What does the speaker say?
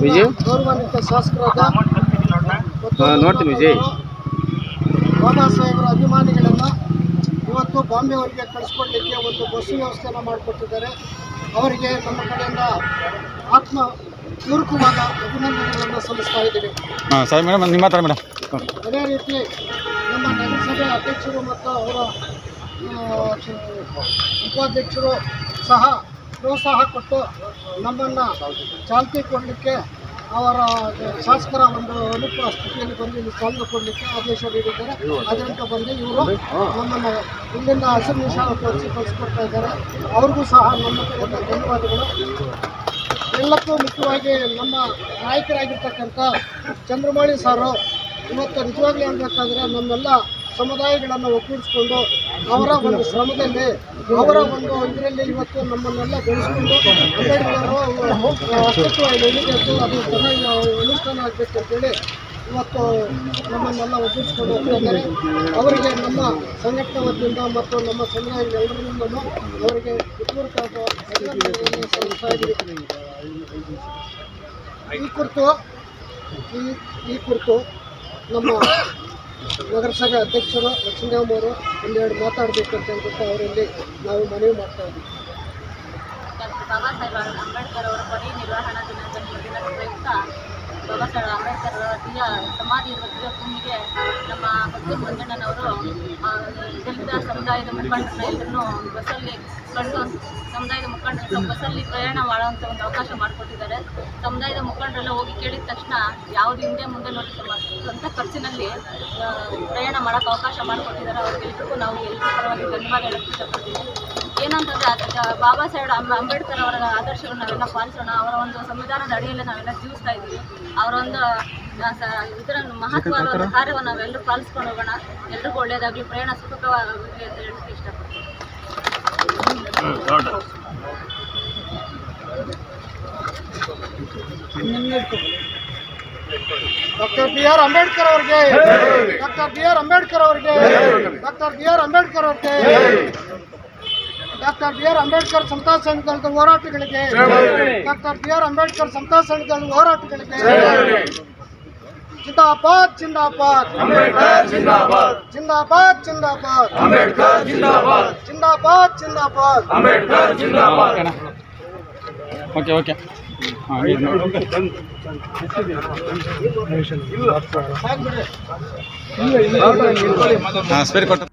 ವಿಜಯ್? ನೋಡ್ತೀನಿ ವಿಜಯ್. ಬಾಬಾ ಸಾಹೇಬರ ಅಭಿಮಾನಿಗಳನ್ನ ಇವತ್ತು ಬಾಂಬೆವರೆಗೆ ಕಳಿಸ್ಕೊಡ್ಲಿಕ್ಕೆ ಒಂದು ಬಸ್ ವ್ಯವಸ್ಥೆಯನ್ನು ಮಾಡಿಕೊಟ್ಟಿದ್ದಾರೆ ಅವರಿಗೆ ನಮ್ಮ ಕಡೆಯಿಂದ ಆತ್ಮ ಪೂರ್ವಕವಾದ ಅಭಿನಂದನೆಗಳನ್ನು ಸಲ್ಲಿಸ್ತಾ ಇದ್ದೀವಿ ಹಾಂ ಸರಿ ಮೇಡಮ್ ನಿಮ್ಮ ಹತ್ರ ಮೇಡಮ್ ಅದೇ ರೀತಿ ನಮ್ಮ ನಗರಸಭೆ ಅಧ್ಯಕ್ಷರು ಮತ್ತು ಅವರ ಉಪಾಧ್ಯಕ್ಷರು ಸಹ ಪ್ರೋತ್ಸಾಹ ಕೊಟ್ಟು ನಮ್ಮನ್ನು ಚಾಲ್ತಿ ಕೊಡಲಿಕ್ಕೆ ಅವರ ಶಾಸಕರ ಒಂದು ಅನುಕೂಲ ಸ್ಥಿತಿಯಲ್ಲಿ ಬಂದು ಇಲ್ಲಿ ಚಾಲನೆ ಕೊಡಲಿಕ್ಕೆ ಆದೇಶ ನೀಡಿದ್ದಾರೆ. ಅದರಿಂದ ಬಂದು ಇವರು ನಮ್ಮನ್ನು ಇಲ್ಲಿಂದ ಹಸಿರು ನಿಶಾನ ತೋರಿಸಿ ಕಳಿಸ್ಕೊಡ್ತಾ ಇದ್ದಾರೆ. ಅವ್ರಿಗೂ ಸಹ ನಮ್ಮ ಕಡೆಯಿಂದ ಧನ್ಯವಾದಗಳು. ಎಲ್ಲಕ್ಕೂ ಮುಖ್ಯವಾಗಿ ನಮ್ಮ ನಾಯಕರಾಗಿರ್ತಕ್ಕಂಥ ಚಂದ್ರಮೌಳಿ ಸಾರು, ಇವತ್ತು ನಿಜವಾಗ್ಲೂ ಹೇಳಬೇಕಾದ್ರೆ ನಮ್ಮೆಲ್ಲ ಸಮುದಾಯಗಳನ್ನು ಒಗ್ಗೂಡಿಸ್ಕೊಂಡು ಅವರ ಒಂದು ಶ್ರಮದಲ್ಲಿ, ಅವರ ಒಂದು ಇದರಲ್ಲಿ ಇವತ್ತು ನಮ್ಮನ್ನೆಲ್ಲ ಬೆಳೆಸ್ಕೊಂಡು ಅಂಬೇಡ್ಕರ್ ಅಸ್ತಿತ್ವ ಎಲ್ಲಿಬೇಕು ಅದು ಚೆನ್ನಾಗಿ ಅನುಷ್ಠಾನ ಆಗಬೇಕು ಅಂತೇಳಿ ಇವತ್ತು ನಮ್ಮನ್ನೆಲ್ಲ ಒಗ್ಗೂಡಿಸ್ಕೊಂಡು ಹೋಗ್ತಾ ಇದ್ದಾರೆ ಅವರಿಗೆ ನಮ್ಮ ಸಂಘಟನೆ ವತಿಯಿಂದ ಮತ್ತು ನಮ್ಮ ಅವರಿಗೆ ಅಭಿನಂದನೆಯನ್ನು ಸಲ್ಲಿಸ್ತಾ ಇದ್ದೀವಿ. ಈ ಕುರಿತು, ಈ ಈ ಕುರಿತು ನಮ್ಮ ನಗರಸಭೆ ಅಧ್ಯಕ್ಷರು ಲಕ್ಷ್ಮೀರಾಮ್ ಅವರು ಒಂದೆರಡು ಮಾತಾಡಬೇಕಂತ ಹೇಳ್ಬಿಟ್ಟು ಅವರಲ್ಲಿ ನಾವು ಮನವಿ ಮಾಡ್ತಾ ಇದ್ದೀವಿ. ಬಾಬಾ ಸಾಹೇಬ್ ಅಂಬೇಡ್ಕರ್ ಅವರ ಕೊನೆ ನಿರ್ವಹಣಾ ದಿನಾಚರಣೆ ಪ್ರಯುಕ್ತ ಬಾಬಾ ಸಾಹೇಬ್ ಅಂಬೇಡ್ಕರ್ ಅವರ ದಿವ್ಯ ಸಮಾಧಿ ಇರುವ ಭೂಮಿಗೆ ನಮ್ಮ ಬಸವ ಮಂಜಣ್ಣನವರು ದಲಿತ ಸಮುದಾಯದ ಮುಖಂಡರನ್ನ ಎಲ್ಲರೂ ಬಸ್ಸಲ್ಲಿ ಕಂಡು ಸಮುದಾಯದ ಮುಖಂಡರನ್ನ ಬಸ್ಸಲ್ಲಿ ಪ್ರಯಾಣ ಮಾಡುವಂಥ ಒಂದು ಅವಕಾಶ ಮಾಡಿಕೊಟ್ಟಿದ್ದಾರೆ. ಸಮುದಾಯದ ಮುಖಂಡರೆಲ್ಲ ಹೋಗಿ ಕೇಳಿದ ತಕ್ಷಣ ಯಾವುದು ಹಿಂದೆ ಮುಂದೆ ನೋಡಿ ಸ್ವಂತ ಖರ್ಚಿನಲ್ಲಿ ಪ್ರಯಾಣ ಮಾಡೋಕ್ಕೆ ಅವಕಾಶ ಮಾಡಿಕೊಟ್ಟಿದ್ದಾರೆ ಅವ್ರಿಗೆಲ್ರಿಗೂ ನಾವು ಎಲ್ಲರ ಪರವಾಗಿ ಧನ್ಯವಾದ ಹೇಳಕ್ಕೆ ಇಷ್ಟಪಡ್ತೀನಿ. ಏನಂತಂದ್ರೆ ಬಾಬಾ ಸಾಹೇಬ್ ಅಂಬ- ಅಂಬೇಡ್ಕರ್ ಅವರ ಆದರ್ಶಗಳನ್ನ ನಾವೆಲ್ಲ ಪಾಲಿಸೋಣ, ಅವರ ಒಂದು ಸಂವಿಧಾನದ ಅಡಿಯಲ್ಲಿ ನಾವೆಲ್ಲ ಜೀವಿಸ್ತಾ ಇದ್ದೀವಿ. ಅವರ ಒಂದು ಇದರ ಮಹತ್ವದ ಒಂದು ಕಾರ್ಯವನ್ನು ನಾವೆಲ್ಲರೂ ಪಾಲಿಸ್ಕೊಂಡು ಹೋಗೋಣ. ಎಲ್ರಿಗೂ ಒಳ್ಳೆಯದಾಗಲಿ. ಪ್ರಯಾಣ ಸುಖಕರವಾಗಲಿ ಅಂತ ಹೇಳಕ್ಕೆ ಇಷ್ಟಪಡ್ತೀನಿ. ಡಾಕ್ಟರ್ ಬಿ ಆರ್ ಅಂಬೇಡ್ಕರ್ ಅವ್ರಿಗೆ. ಡಾಕ್ಟರ್ ಬಿ ಆರ್ ಅಂಬೇಡ್ಕರ್ ಅವ್ರಿಗೆ. ಡಾಕ್ಟರ್ ಬಿ ಆರ್ ಅಂಬೇಡ್ಕರ್ ಅವರಿಗೆ. Doctor B R Ambedkar Samata ಸಂಘದ ಹೋರಾಟಗಳಿಗೆ. Doctor B R Ambedkar Samata ಸಂಘದ ಹೋರಾಟಗಳಿಗೆ. ಜಿಂದಾಬಾದ್ ಜಿಂದಾಬಾದ್. ಜಿಂದಾಬಾದ್. ಜಿಂದಾಬಾದ್ ಜಿಂದಾಬಾದ್. ಜಿಂದಾಬಾದ್. Okay okay. ಹಾಂ ಸಾಕ್ಬಿಡ್ರಿ ಹಾಂ ಸ್ಪೇರ್ ಕೊಟ್ಟು.